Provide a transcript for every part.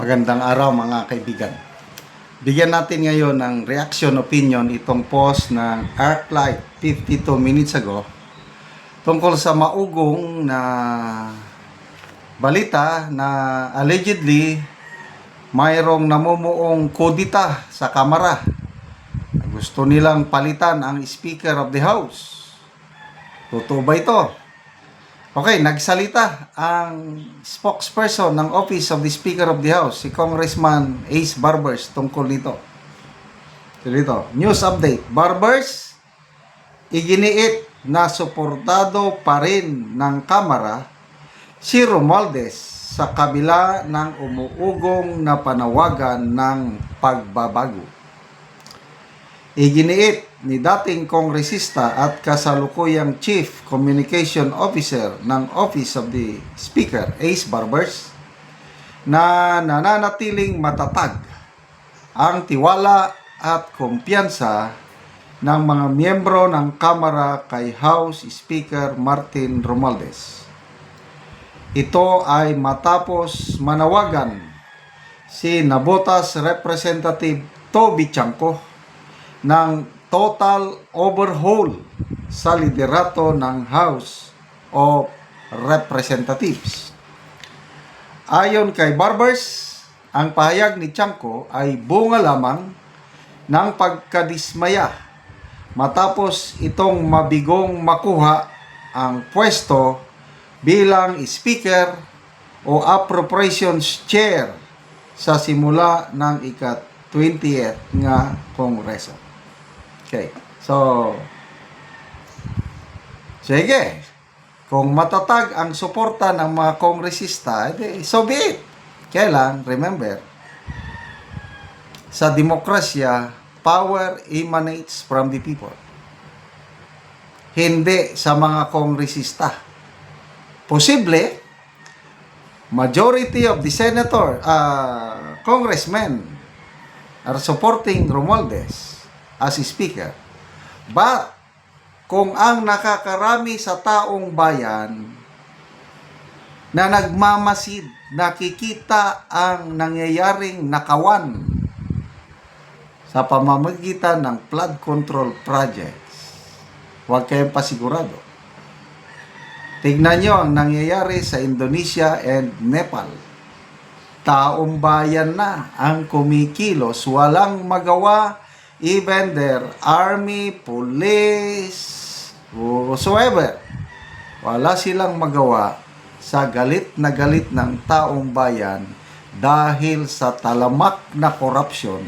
Magandang araw mga kaibigan. Bigyan natin ngayon ng reaction opinion itong post ng Arclight 52 minutes ago tungkol sa maugong na balita na allegedly mayroong namumuong kodita sa kamara. Gusto nilang palitan ang Speaker of the House. Totoo ba ito? Okay, nagsalita ang spokesperson ng Office of the Speaker of the House, si Congressman Ace Barbers tungkol dito. Dito, news update. Barbers, iginiit na suportado pa rin ng Kamara si Romualdez sa kabila ng umuugong na panawagan ng pagbabago. Iginiit ni dating kongresista at kasalukuyang Chief Communication Officer ng Office of the Speaker, Ace Barbers, na nananatiling matatag ang tiwala at kumpiyansa ng mga miyembro ng Kamara kay House Speaker Martin Romualdez. Ito ay matapos manawagan si Nabotas Representative Toby Chanco ng total overhaul sa liderato ng House of Representatives. Ayon kay Barbers, ang pahayag ni Chanko ay bunga lamang ng pagkadismaya matapos itong mabigong makuha ang pwesto bilang Speaker o Appropriations Chair sa simula ng ika-20th nga Kongreso. Okay. So, sige. Kung matatag ang suporta ng mga kongresista, so be it. Kaya lang, remember, sa demokrasya, power emanates from the people. Hindi sa mga kongresista. Posible, majority of the senator, uh, congressmen are supporting Romualdez as speaker. But, kung ang nakakarami sa taong bayan na nagmamasid, nakikita ang nangyayaring nakawan sa pamamagitan ng flood control projects, huwag kayong pasigurado. Tignan nyo ang nangyayari sa Indonesia and Nepal. Taong bayan na ang kumikilos, walang magawa, even their army, police, whatsoever. Wala silang magawa sa galit na galit ng taong bayan dahil sa talamak na korupsyon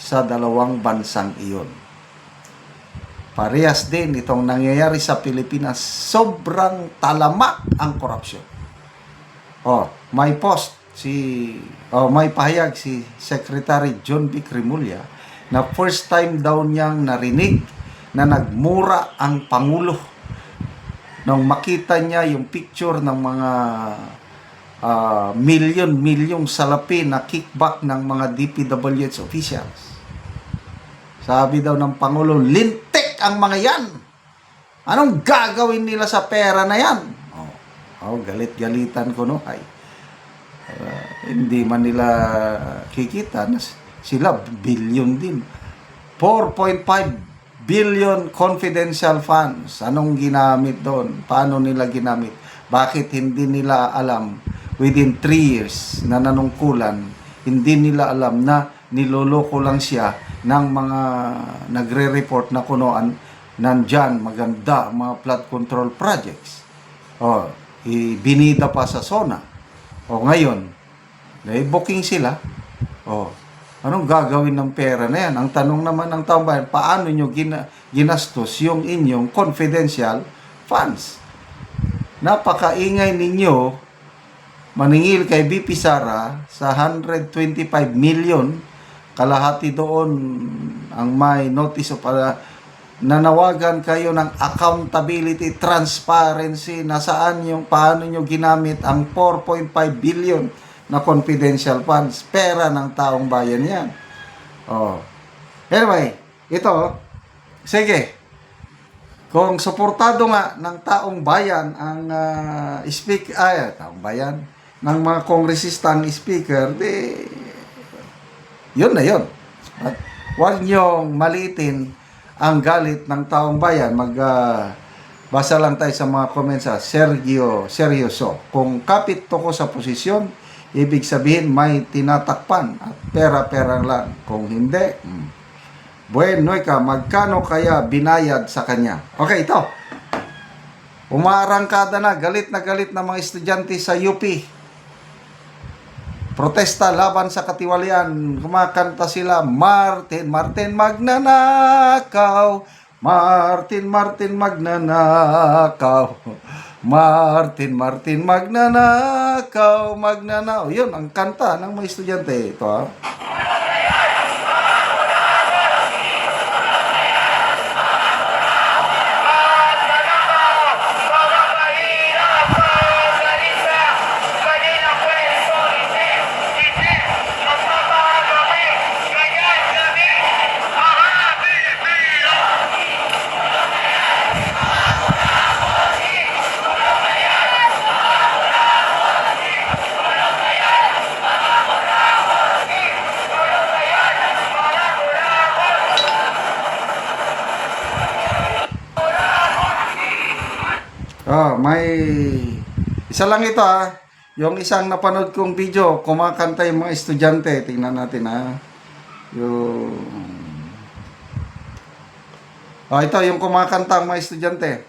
sa dalawang bansang iyon. Parehas din itong nangyayari sa Pilipinas. Sobrang talamak ang korupsyon. Oh, may post si oh, may pahayag si Secretary John B. Cremulya na first time daw niyang narinig na nagmura ang Pangulo nung makita niya yung picture ng mga uh, milyon-milyong salapi na kickback ng mga DPWH officials. Sabi daw ng Pangulo, lintik ang mga yan. Anong gagawin nila sa pera na yan? Oh, oh galit-galitan ko no. Ay, uh, hindi man nila kikita na sila billion din. 4.5 billion confidential funds. Anong ginamit doon? Paano nila ginamit? Bakit hindi nila alam within 3 years na nanungkulan, hindi nila alam na niloloko lang siya ng mga nagre-report na kunoan nandyan maganda mga flood control projects. O, binida pa sa SONA. O ngayon, may booking sila. O, anong gagawin ng pera na yan? Ang tanong naman ng taong bayan, paano nyo gina, ginastos yung inyong confidential funds? Napakaingay ninyo maningil kay BP Sara sa 125 million kalahati doon ang may notice of uh, nanawagan kayo ng accountability, transparency, nasaan yung paano nyo ginamit ang 4.5 billion na confidential funds, pera ng taong bayan yan. Oh. Anyway, ito, sige, kung suportado nga ng taong bayan ang uh, speak, ay, taong bayan, ng mga kongresistang speaker, di, yun na yun. At huwag niyong malitin ang galit ng taong bayan. Mag, ah, basa lang tayo sa mga comments sa Sergio Seryoso. Kung kapit to ko sa posisyon, ibig sabihin may tinatakpan at pera-pera lang. Kung hindi, hmm. bueno ka, magkano kaya binayad sa kanya? Okay, ito. Umaarangkada na, galit na galit na mga estudyante sa UP. Protesta laban sa katiwalian. Kumakanta sila, Martin, Martin magnanakaw. Martin, Martin magnanakaw. Martin, Martin magnanakaw, magnanakaw. Yun, ang kanta ng mga estudyante. Ito ah. Oh, may isa lang ito ah. Yung isang napanood kong video, kumakanta yung mga estudyante. Tingnan natin ah. Yung Oh, ito yung kumakanta ang mga estudyante.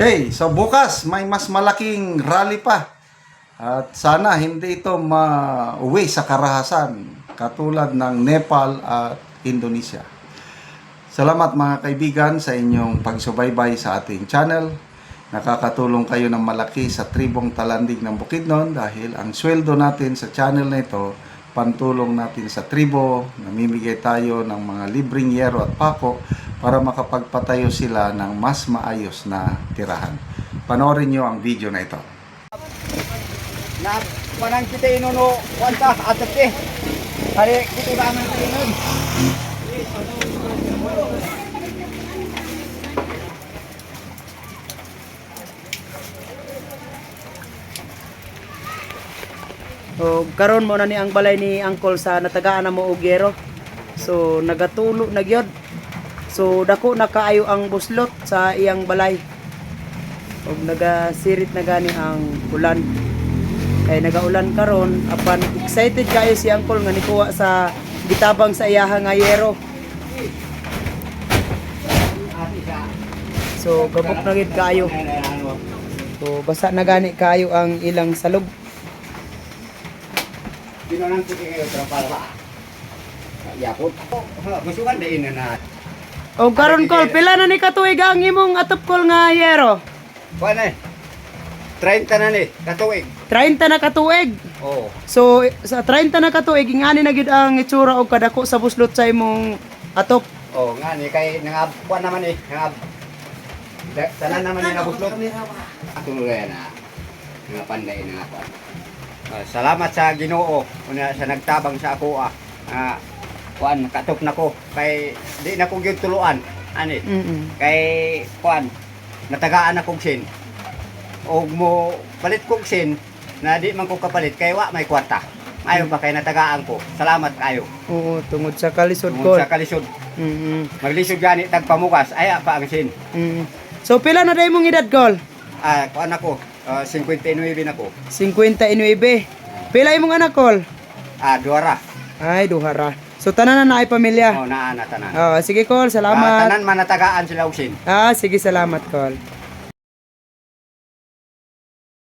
Okay, so bukas may mas malaking rally pa. At sana hindi ito ma-uwi sa karahasan katulad ng Nepal at Indonesia. Salamat mga kaibigan sa inyong pagsubaybay sa ating channel. Nakakatulong kayo ng malaki sa tribong talandig ng Bukidnon dahil ang sweldo natin sa channel na ito, pantulong natin sa tribo, namimigay tayo ng mga libreng yero at pako para makapagpatayo sila ng mas maayos na tirahan. Panoorin nyo ang video na ito. na manang kita inuno kwanta atat eh hari kutu naman tinun O karon mo na ni ang balay ni Uncle sa natagaan na mo og. So nagatulo na. So dako na kaayo ang buslot sa iyang balay. Og nagasirit na gani ang ulan. Kay nagaulan karon apan excited kayo si Uncle nga nikuha sa gitabang sa iyaha nga yero. So gabok na gid kayo. So basa na gani kayo ang ilang salog. Binanang ko kayo para Yapot. Gusto kan din na. O karon kol pila na ni katuig ang imong atop kol nga yero? Kuan eh. 30 na ni katuig. 30 na katuig. Oh. So sa 30 na katuig ingani na gid ang itsura og kadako sa buslot sa imong atop. Oh, nga ni kay nangab kuan naman eh. Nangab Tanan naman ni nabuslot. Ako na na. Nga panday na kuan. Ah, salamat sa Ginoo una sa nagtabang sa ako ah. Ah, kuan katok na ko kay di na ko gyud tuluan. Ani. Mm. kay kuan natagaan akong sin og mo palit kong sin na di man ko kapalit kay wa may kwarta ayo ba kay natagaan ko salamat kayo Oo, tungod sa kalisod Tungod kol. sa kalisod Mm. maglisod gani tagpamukas ay pa ang sin Mm. So pila na day mong edad kol? ah kuan ako ah, 59 na ko 59. Pila imong anak kol? ah duara Ay duhara. So tanan na naay pamilya. Oh, naa na tanan. Oh, sige Ah, salamat. tanan man natagaan sila usin. Ah, sige salamat Col.